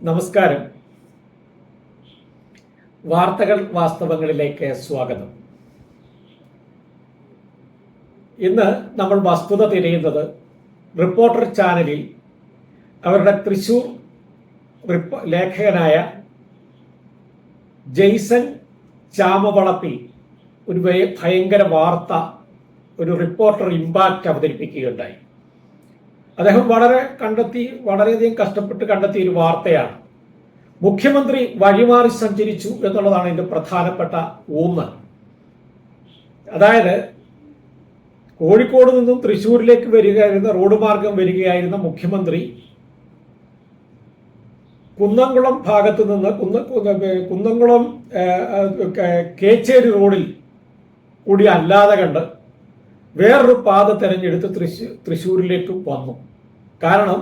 നമസ്കാരം. വാർത്തകൾ വാസ്തവങ്ങളിലേക്ക് സ്വാഗതം. ഇന്ന് നമ്മൾ വസ്തുത തിരയുന്നത് റിപ്പോർട്ടർ ചാനലിൽ അവരുടെ തൃശൂർ ലേഖകനായ ജെയ്സൺ ചാമവളപ്പിൽ ഒരു ഭയങ്കര വാർത്ത ഒരു റിപ്പോർട്ടർ ഇമ്പാക്റ്റ് അവതരിപ്പിക്കുകയുണ്ടായി. അദ്ദേഹം വളരെ കണ്ടെത്തി വളരെയധികം കഷ്ടപ്പെട്ട് കണ്ടെത്തിയ ഒരു വാർത്തയാണ് മുഖ്യമന്ത്രി വഴിമാറി സഞ്ചരിച്ചു എന്നുള്ളതാണ് ഇതിന്റെ പ്രധാനപ്പെട്ട ഊന്ന് അതായത് കോഴിക്കോട് നിന്നും തൃശൂരിലേക്ക് വരികയായിരുന്ന റോഡ് മാർഗം വരികയായിരുന്ന മുഖ്യമന്ത്രി കുന്നംകുളം ഭാഗത്ത് നിന്ന് കുന്ന കുന്ന- കുന്നംകുളം കേച്ചേരി റോഡിൽ കൂടി അല്ലാതെ കണ്ട് വേറൊരു പാത തെരഞ്ഞെടുത്ത് തൃശ്ശൂർ തൃശ്ശൂരിലേക്ക് വന്നു. കാരണം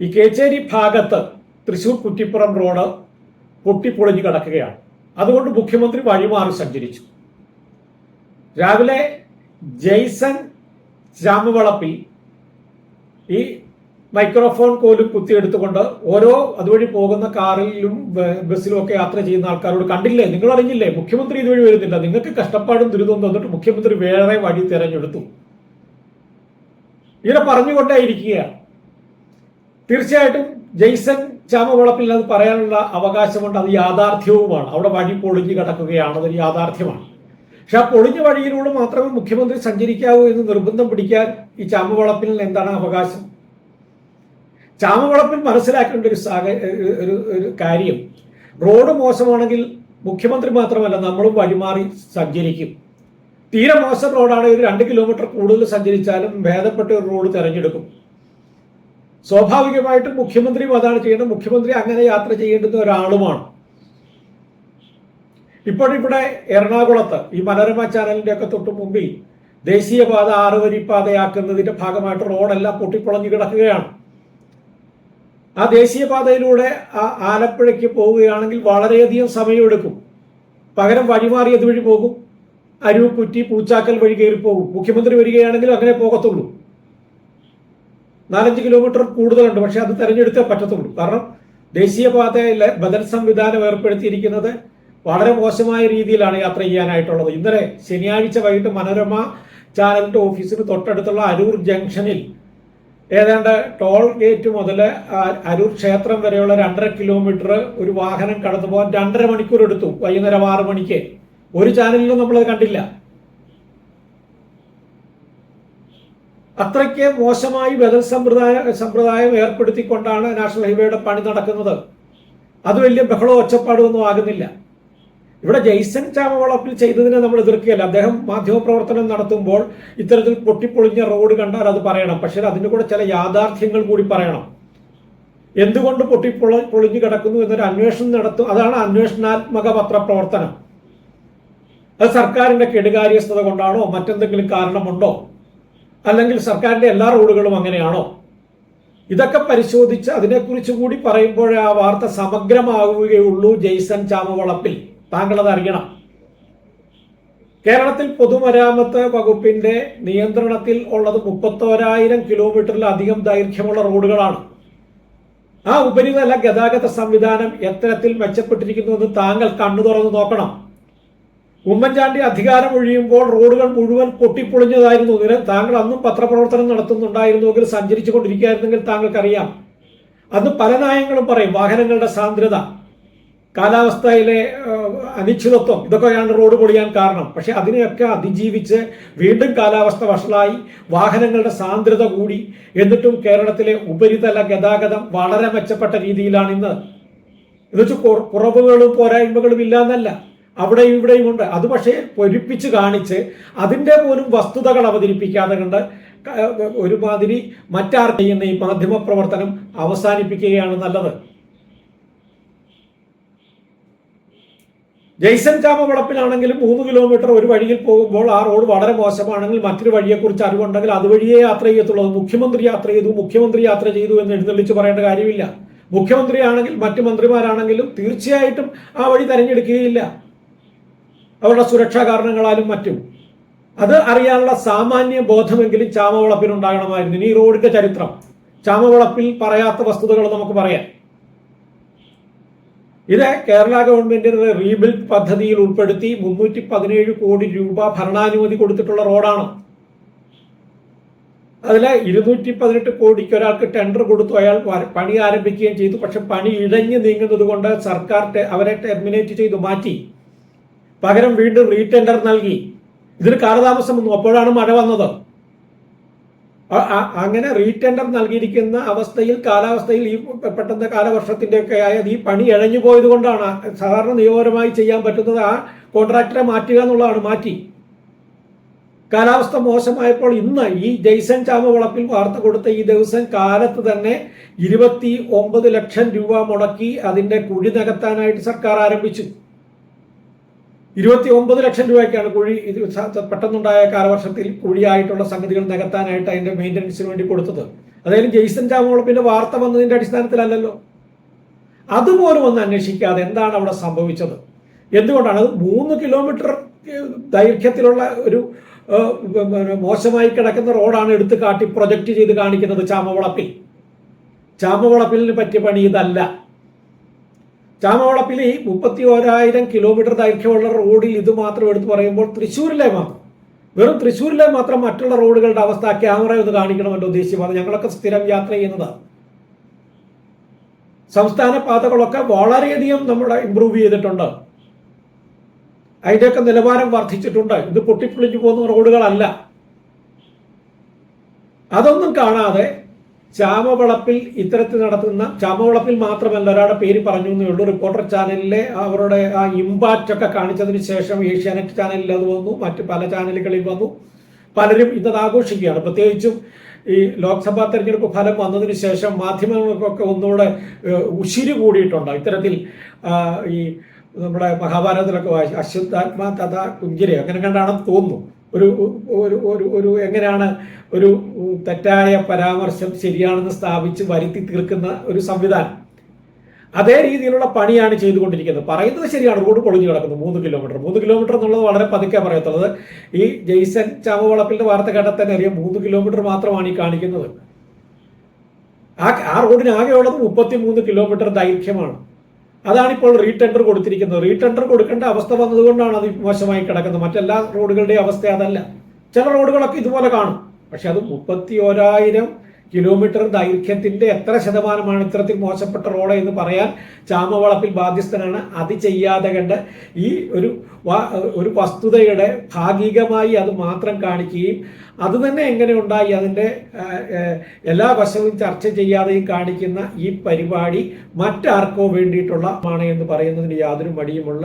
ഈ കേച്ചേരി ഭാഗത്ത് തൃശ്ശൂർ കുറ്റിപ്പുറം റോഡ് പൊട്ടിപ്പൊളിഞ്ഞു കിടക്കുകയാണ്. അതുകൊണ്ട് മുഖ്യമന്ത്രി വഴിമാറി സഞ്ചരിച്ചു. രാവിലെ ജെയ്സൺ ജാമവളപ്പിൽ ഈ മൈക്രോഫോൺ കോലും കുത്തിയെടുത്തുകൊണ്ട് ഓരോ അതുവഴി പോകുന്ന കാറിലും ബസ്സിലും ഒക്കെ യാത്ര ചെയ്യുന്ന ആൾക്കാരോട് കണ്ടില്ലേ? നിങ്ങൾ അറിഞ്ഞില്ലേ? മുഖ്യമന്ത്രി ഇതുവഴി വരുന്നില്ല. നിങ്ങൾക്ക് കഷ്ടപ്പാടും ദുരിതവും തന്നിട്ട് മുഖ്യമന്ത്രി വേറെ വഴി തിരഞ്ഞെടുത്തു. ഇങ്ങനെ പറഞ്ഞുകൊണ്ടേ ഇരിക്കുകയാണ്. തീർച്ചയായിട്ടും ജെയ്സൺ ചാമവളപ്പിൽ അത് പറയാനുള്ള അവകാശമുണ്ട്. അത് യാഥാർത്ഥ്യവുമാണ്. അവിടെ വഴി പൊളിഞ്ഞു കിടക്കുകയാണ്. അതൊരു യാഥാർത്ഥ്യമാണ്. പക്ഷെ ആ പൊളിഞ്ഞ വഴിയിലൂടെ മാത്രമേ മുഖ്യമന്ത്രി സഞ്ചരിക്കാവൂ എന്ന് നിർബന്ധം പിടിക്കാൻ ഈ ചാമവളപ്പിൽ എന്താണ് അവകാശം? ചാമവളപ്പിൽ മനസ്സിലാക്കേണ്ട ഒരു ഒരു- ഒരു കാര്യം. റോഡ് മോശമാണെങ്കിൽ മുഖ്യമന്ത്രി മാത്രമല്ല നമ്മളും വഴിമാറി സഞ്ചരിക്കും. തീരെ മോശം റോഡാണെങ്കിൽ ഒരു രണ്ട് കിലോമീറ്റർ കൂടുതൽ സഞ്ചരിച്ചാലും ഭേദപ്പെട്ട ഒരു റോഡ് തിരഞ്ഞെടുക്കും. സ്വാഭാവികമായിട്ടും മുഖ്യമന്ത്രിയും അതാണ് ചെയ്യേണ്ടത്. മുഖ്യമന്ത്രി അങ്ങനെ യാത്ര ചെയ്യേണ്ടുന്ന ഒരാളുമാണ്. ഇപ്പോഴിവിടെ എറണാകുളത്ത് ഈ മനോരമ ചാനലിന്റെ ഒക്കെ തൊട്ട് മുമ്പിൽ ദേശീയപാത ആറുവരിപ്പാതയാക്കുന്നതിന്റെ ഭാഗമായിട്ട് റോഡെല്ലാം പൊട്ടിപ്പൊളഞ്ഞു കിടക്കുകയാണ്. ആ ദേശീയപാതയിലൂടെ ആ ആലപ്പുഴയ്ക്ക് പോവുകയാണെങ്കിൽ വളരെയധികം സമയമെടുക്കും. പകരം വഴിമാറി അതുവഴി പോകും. അരുക്കുറ്റി കുറ്റി പൂച്ചാക്കൽ വഴി കയറി പോകും. മുഖ്യമന്ത്രി വരികയാണെങ്കിൽ അങ്ങനെ പോകത്തുള്ളൂ. നാലഞ്ച് കിലോമീറ്റർ കൂടുതലുണ്ട്. പക്ഷെ അത് തെരഞ്ഞെടുത്തേ പറ്റത്തുള്ളൂ. കാരണം ദേശീയപാതയിലെ ബദൽ സംവിധാനം ഏർപ്പെടുത്തിയിരിക്കുന്നത് വളരെ മോശമായ രീതിയിലാണ് യാത്ര ചെയ്യാനായിട്ടുള്ളത്. ഇന്നലെ ശനിയാഴ്ച വൈകിട്ട് മനോരമ ചാനലിന്റെ ഓഫീസിന് തൊട്ടടുത്തുള്ള അരൂർ ജംഗ്ഷനിൽ ഏതാണ്ട് ടോൾ ഗേറ്റ് മുതൽ അരൂർ ക്ഷേത്രം വരെയുള്ള രണ്ടര കിലോമീറ്റർ ഒരു വാഹനം കടന്നു പോകാൻ രണ്ടര മണിക്കൂർ എടുത്തു. വൈകുന്നേരം ആറ് മണിക്ക്. ഒരു ചാനലിലും നമ്മളത് കണ്ടില്ല. അത്രയ്ക്ക് മോശമായി ബദൽ സമ്പ്രദായ സമ്പ്രദായം ഏർപ്പെടുത്തിക്കൊണ്ടാണ് നാഷണൽ ഹൈവേയുടെ പണി നടക്കുന്നത്. അത് വലിയ ബഹളോ ഒച്ചപ്പാടോ ഒന്നും ആകുന്നില്ല. ഇവിടെ ജെയ്സൺ ചാമവളപ്പിൽ ചെയ്തതിനെ നമ്മൾ എതിർക്കുകയല്ല. അദ്ദേഹം മാധ്യമപ്രവർത്തനം നടത്തുമ്പോൾ ഇത്തരത്തിൽ പൊട്ടിപ്പൊളിഞ്ഞ റോഡ് കണ്ടാൽ അത് പറയണം. പക്ഷേ അതിന്റെ കൂടെ ചില യാഥാർത്ഥ്യങ്ങൾ കൂടി പറയണം. എന്തുകൊണ്ട് പൊട്ടിപ്പൊള പൊളിഞ്ഞു കിടക്കുന്നു എന്നൊരു അന്വേഷണം നടത്തും. അതാണ് അന്വേഷണാത്മക പത്രപ്രവർത്തനം. അത് സർക്കാരിന്റെ കെടുകാര്യസ്ഥത കൊണ്ടാണോ മറ്റെന്തെങ്കിലും കാരണമുണ്ടോ? അല്ലെങ്കിൽ സർക്കാരിന്റെ എല്ലാ റോഡുകളും അങ്ങനെയാണോ? ഇതൊക്കെ പരിശോധിച്ച് അതിനെക്കുറിച്ച് കൂടി പറയുമ്പോഴേ ആ വാർത്ത സമഗ്രമാവുകയുള്ളൂ ജെയ്സൺ ചാമവളപ്പിൽ. താങ്കളത് അറിയണം കേരളത്തിൽ പൊതുമരാമത്ത് വകുപ്പിന്റെ നിയന്ത്രണത്തിൽ ഉള്ളത് മുപ്പത്തോരായിരം കിലോമീറ്ററിലധികം ദൈർഘ്യമുള്ള റോഡുകളാണ്. ആ ഉപരിതല ഗതാഗത സംവിധാനം എത്തരത്തിൽ മെച്ചപ്പെട്ടിരിക്കുന്നു എന്ന് താങ്കൾ കണ്ണു തുറന്ന് നോക്കണം. ഉമ്മൻചാണ്ടി അധികാരം ഒഴിയുമ്പോൾ റോഡുകൾ മുഴുവൻ പൊട്ടിപ്പൊളിഞ്ഞതായിരുന്നു. ഇതിന് താങ്കൾ അന്നും പത്രപ്രവർത്തനം നടത്തുന്നുണ്ടായിരുന്നുവെങ്കിൽ സഞ്ചരിച്ചു കൊണ്ടിരിക്കുകയായിരുന്നെങ്കിൽ താങ്കൾക്കറിയാം. അന്ന് പല നയങ്ങളും പറയും വാഹനങ്ങളുടെ സാന്ദ്രത കാലാവസ്ഥയിലെ അനിശ്ചിതത്വം. ഇതൊക്കെയാണ് റോഡ് പൊളിയാൻ കാരണം. പക്ഷെ അതിനെയൊക്കെ അതിജീവിച്ച് വീണ്ടും കാലാവസ്ഥ വഷളായി വാഹനങ്ങളുടെ സാന്ദ്രത കൂടി. എന്നിട്ടും കേരളത്തിലെ ഉപരിതല ഗതാഗതം വളരെ മെച്ചപ്പെട്ട രീതിയിലാണ് ഇന്ന്. കുറ- കുറവുകളും പോരായ്മകളും ഇല്ല എന്നല്ല അവിടെയും ഇവിടെയും ഉണ്ട്. അത് പക്ഷേ പൊരിപ്പിച്ച് കാണിച്ച് അതിന്റെ പോലും വസ്തുതകൾ അവതരിപ്പിക്കാതെ കണ്ട് ഒരുമാതിരി മറ്റാർ ചെയ്യുന്ന ഈ മാധ്യമ പ്രവർത്തനം അവസാനിപ്പിക്കുകയാണ് നല്ലത്. ജയ്സൺ ചാമവളപ്പിലാണെങ്കിലും മൂന്ന് കിലോമീറ്റർ ഒരു വഴിയിൽ പോകുമ്പോൾ ആ റോഡ് വളരെ മോശമാണെങ്കിൽ മറ്റൊരു വഴിയെക്കുറിച്ച് അറിവുണ്ടെങ്കിൽ അതുവഴിയേ യാത്ര ചെയ്യത്തുള്ളൂ. മുഖ്യമന്ത്രി യാത്ര ചെയ്തു മുഖ്യമന്ത്രി യാത്ര ചെയ്തു എന്ന് എഴുന്നള്ളിച്ച് പറയേണ്ട കാര്യമില്ല. മുഖ്യമന്ത്രിയാണെങ്കിൽ മറ്റു മന്ത്രിമാരാണെങ്കിലും തീർച്ചയായിട്ടും ആ വഴി തെരഞ്ഞെടുക്കുകയില്ല. അവരുടെ സുരക്ഷാ കാരണങ്ങളാലും മറ്റും. അത് അറിയാനുള്ള സാമാന്യ ബോധമെങ്കിലും ചാമവളപ്പിൽ ഉണ്ടാകണമായിരുന്നു ഇനി ഈ റോഡിന്റെ ചരിത്രം. ചാമവളപ്പിൽ പറയാത്ത വസ്തുതകൾ നമുക്ക് പറയാം. ഇത് കേരള ഗവൺമെന്റിന്റെ റീബിൽഡ് പദ്ധതിയിൽ ഉൾപ്പെടുത്തി മുന്നൂറ്റി പതിനേഴ് കോടി രൂപ ഭരണാനുമതി കൊടുത്തിട്ടുള്ള റോഡാണ്. അതിൽ ഇരുന്നൂറ്റി പതിനെട്ട് കോടിക്ക് ഒരാൾക്ക് ടെൻഡർ കൊടുത്തു. അയാൾ പണി ആരംഭിക്കുകയും ചെയ്തു. പക്ഷെ പണി ഇഴഞ്ഞു നീങ്ങുന്നത് കൊണ്ട് സർക്കാർ അവരെ ടെർമിനേറ്റ് ചെയ്തു മാറ്റി. പകരം വീണ്ടും റീടെൻഡർ നൽകി. ഇതിന് കാലതാമസം വന്നു. അപ്പോഴാണ് മഴ വന്നത്. അങ്ങനെ റീടെൻഡർ നൽകിയിരിക്കുന്ന അവസ്ഥയിൽ കാലാവസ്ഥയിൽ ഈ പെട്ടെന്ന് കാലവർഷത്തിന്റെ ഒക്കെ ആയത് ഈ പണി ഇഴഞ്ഞു പോയത് കൊണ്ടാണ് സാധാരണ നിയമപരമായി ചെയ്യാൻ പറ്റുന്നത് ആ കോൺട്രാക്ടറെ മാറ്റുക എന്നുള്ളതാണ് മാറ്റി. കാലാവസ്ഥ മോശമായപ്പോൾ ഇന്ന് ഈ ജെയ്സൺ ചാമ വളപ്പിൽ വാർത്ത കൊടുത്ത ഈ ദിവസം കാലത്ത് തന്നെ ഇരുപത്തി ഒമ്പത് ലക്ഷം രൂപ മുടക്കി അതിന്റെ കുഴി നികത്താനായിട്ട് സർക്കാർ ആരംഭിച്ചു. ഇരുപത്തി ഒമ്പത് ലക്ഷം രൂപയ്ക്കാണ് കുഴി ഇത് പെട്ടെന്നുണ്ടായ കാലവർഷത്തിൽ കുഴിയായിട്ടുള്ള സംഗതികൾ നികത്താനായിട്ട് അതിന്റെ മെയിന്റനൻസിന് വേണ്ടി കൊടുത്തത്. അതായത് ജെയ്സൺ ചാമവളപ്പിന്റെ വാർത്ത വന്നതിന്റെ അടിസ്ഥാനത്തിലല്ലല്ലോ. അതുപോലും ഒന്ന് അന്വേഷിക്കാതെ എന്താണ് അവിടെ സംഭവിച്ചത്? എന്തുകൊണ്ടാണ് അത് മൂന്ന് കിലോമീറ്റർ ദൈർഘ്യത്തിലുള്ള ഒരു മോശമായി കിടക്കുന്ന റോഡാണ് എടുത്ത് കാട്ടി പ്രൊജക്റ്റ് ചെയ്ത് കാണിക്കുന്നത് ചാമവളപ്പിൽ. ചാമവളപ്പിലിന് പറ്റിയ പണി ഇതല്ല. ചാമവളപ്പിൽ ഈ മുപ്പത്തി ഓരായിരം കിലോമീറ്റർ ദൈർഘ്യമുള്ള റോഡിൽ ഇത് മാത്രം എടുത്തു പറയുമ്പോൾ തൃശ്ശൂരിലെ മാത്രം. വെറും തൃശ്ശൂരിലെ മാത്രം മറ്റുള്ള റോഡുകളുടെ അവസ്ഥ ക്യാമറ ഒന്ന് കാണിക്കണമെന്ന് ഉദ്ദേശിച്ചത് ഞങ്ങളൊക്കെ സ്ഥിരം യാത്ര ചെയ്യുന്നതാണ് സംസ്ഥാന പാതകളൊക്കെ വളരെയധികം നമ്മുടെ ഇമ്പ്രൂവ് ചെയ്തിട്ടുണ്ട്. അതിന്റെയൊക്കെ നിലവാരം വർദ്ധിച്ചിട്ടുണ്ട്. ഇത് പൊട്ടിപ്പൊളിഞ്ഞു പോകുന്ന റോഡുകളല്ല. അതൊന്നും കാണാതെ ചാമവളപ്പിൽ ഇത്തരത്തിൽ നടത്തുന്ന ചാമവളപ്പിൽ മാത്രമല്ല ഒരാളുടെ പേര് പറഞ്ഞു എന്നേ ഉള്ളൂ. റിപ്പോർട്ടർ ചാനലിലെ അവരുടെ ആ ഇമ്പാക്റ്റ് ഒക്കെ കാണിച്ചതിന് ശേഷം ഏഷ്യാനെറ്റ് ചാനലിൽ അത് വന്നു മറ്റ് പല ചാനലുകളിൽ വന്നു. പലരും ഇന്നത് ആഘോഷിക്കുകയാണ്. പ്രത്യേകിച്ചും ഈ ലോക്സഭാ തെരഞ്ഞെടുപ്പ് ഫലം വന്നതിന് ശേഷം മാധ്യമങ്ങൾക്കൊക്കെ ഒന്നുകൂടെ ഉശിരി കൂടിയിട്ടുണ്ട്. ഇത്തരത്തിൽ ഈ നമ്മുടെ മഹാഭാരതത്തിലൊക്കെ വായിച്ചു തഥാ കുഞ്ചിരി അങ്ങനെ കണ്ടാണെന്ന് തോന്നുന്നു. ഒരു ഒരു ഒരു ഒരു എങ്ങനെയാണ് ഒരു തെറ്റായ പരാമർശം ശരിയാണെന്ന് സ്ഥാപിച്ച് വരുത്തി തീർക്കുന്ന ഒരു സംവിധാനം. അതേ രീതിയിലുള്ള പണിയാണ് ചെയ്തുകൊണ്ടിരിക്കുന്നത്. പറയുന്നത് ശരിയാണ്. റോഡ് പൊളിഞ്ഞു കിടക്കുന്നത് മൂന്ന് കിലോമീറ്റർ. മൂന്ന് കിലോമീറ്റർ എന്നുള്ളത് വളരെ പതുക്കെ പറയത്തുള്ളത്. ഈ ജെയ്സൺ ചാമവളപ്പിന്റെ വാർത്ത കേട്ടാൽ തന്നെ അറിയാം. മൂന്ന് കിലോമീറ്റർ മാത്രമാണ് ഈ കാണിക്കുന്നത്. ആ ആ റോഡിന് മുപ്പത്തി മൂന്ന് കിലോമീറ്റർ ദൈർഘ്യമാണ്. അതാണ് ഇപ്പോൾ റീടെൻഡർ കൊടുത്തിരിക്കുന്നത്. റീടെൻഡർ കൊടുക്കേണ്ട അവസ്ഥ വന്നതുകൊണ്ടാണ് അത് മോശമായി കിടക്കുന്നത്. മറ്റെല്ലാ റോഡുകളുടെയും അവസ്ഥ അതല്ല. ചില റോഡുകളൊക്കെ ഇതുപോലെ കാണും. പക്ഷെ അത് മുപ്പത്തി ഓരായിരം കിലോമീറ്റർ ദൈർഘ്യത്തിന്റെ എത്ര ശതമാനമാണ് ഇത്തരത്തിൽ മോശപ്പെട്ട റോഡ് എന്ന് പറയാൻ ചാമവളപ്പിൽ ബാധ്യസ്ഥനാണ്. അത് ചെയ്യാതെ കണ്ട് ഈ ഒരു ഒരു വസ്തുതയുടെ ഭാഗികമായി അത് മാത്രം കാണിക്കുകയും അത് തന്നെ എങ്ങനെ ഉണ്ടായി അതിന്റെ എല്ലാ വശവും ചർച്ച ചെയ്യാതെയും കാണിക്കുന്ന ഈ പരിപാടി മറ്റാർക്കോ വേണ്ടിയിട്ടുള്ള ആണ് എന്ന് പറയുന്നതിന് യാതൊരു മടിയുമുള്ള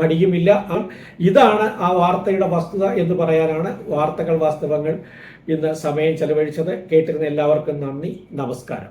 മടിയുമില്ല. ഇതാണ് ആ വാർത്തയുടെ വസ്തുത എന്ന് പറയാനാണ് വാർത്തകൾ വാസ്തവങ്ങൾ. ഇന്ന് സമയം ചെലവഴിച്ചത് കേട്ടിരുന്ന എല്ലാവർക്കും നന്ദി. നമസ്കാരം.